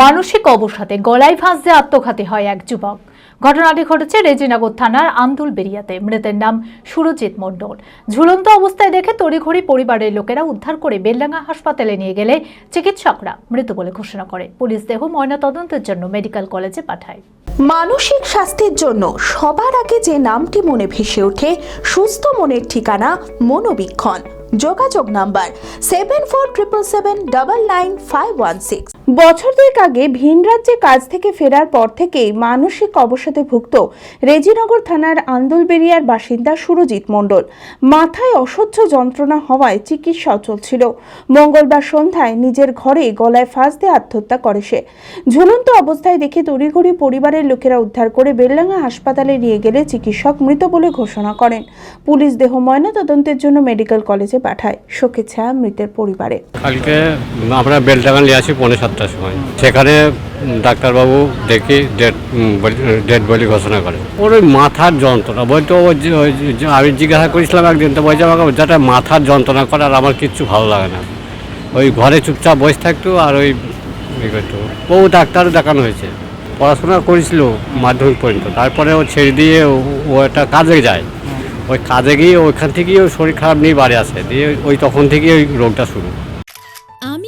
মানসিক অবসাদে গলায় ফাঁস দিয়ে আত্মঘাতী হয় এক যুবক। ঘটনাটি ঘটেছে রেজিনগর থানার আন্দুল বেরিয়াতে মৃতের নাম সুরজিৎ মণ্ডল। ঝুলন্ত অবস্থায় দেখে তড়িঘড়ি পরিবারের লোকেরা উদ্ধার করে বেলডাঙ্গা হাসপাতালে নিয়ে গেলে চিকিৎসকরা মৃত বলে ঘোষণা করে। পুলিশ দেহ ময়নাতদন্তের জন্য মেডিকেল কলেজে পাঠায়। মানসিক স্বাস্থ্যের জন্য সবার আগে যে নামটি মনে ভেসে ওঠে, সুস্থ মনের ঠিকানা মনোবীক্ষণ। যোগাযোগ number seven four triple seven double nine five one six বছর দুয়েক আগে ভিন রাজ্যে কাজ থেকে ফেরার পর থেকেই মানসিক অবসাদে ভুগত রেজিনগর থানার আন্দুলবেরিয়ার বাসিন্দা সুরজিৎ মণ্ডল। মাথায় অসহ্য যন্ত্রণা হওয়ায় চিকিৎসা চলছিল মঙ্গলবার সন্ধ্যায় নিজের ঘরে গলায় ফাঁস দিয়ে আত্মহত্যা করে সে। ঝুলন্ত অবস্থায় দেখে তড়িঘড়ি পরিবারের লোকেরা উদ্ধার করে বেলডাঙ্গা হাসপাতালে নিয়ে গেলে চিকিৎসক মৃত বলে ঘোষণা করেন। পুলিশ দেহ ময়নাতদন্তের জন্য মেডিকেল কলেজে পাঠায়। শোকে ছায়া মৃতের পরিবারে। কালকে আমরা নিয়ে আসি, পৌনে সাতটার সময়। সেখানে ডাক্তারবাবু দেখি ডেড ডেড বলি ঘোষণা করে। ওর ওই মাথার যন্ত্রণা, বলতো ওই আমি জিজ্ঞাসা করেছিলাম একদিন, তো বলছে আমাকে যেটা মাথার যন্ত্রণা করে আর আমার কিচ্ছু ভালো লাগে না। ওই ঘরে চুপচাপ বসে থাকতো আর ওই করতো। বহু ডাক্তারও দেখানো হয়েছে। পড়াশোনা করেছিল মাধ্যমিক পর্যন্ত। তারপরে ও ছেড়ে দিয়ে ও- একটা কাজে যায়। ওই কাজে গিয়ে ওইখান থেকেই ওর শরীর খারাপ নিয়ে বাড়ি আসে। দিয়ে ওই তখন থেকেই ওই রোগটা শুরু।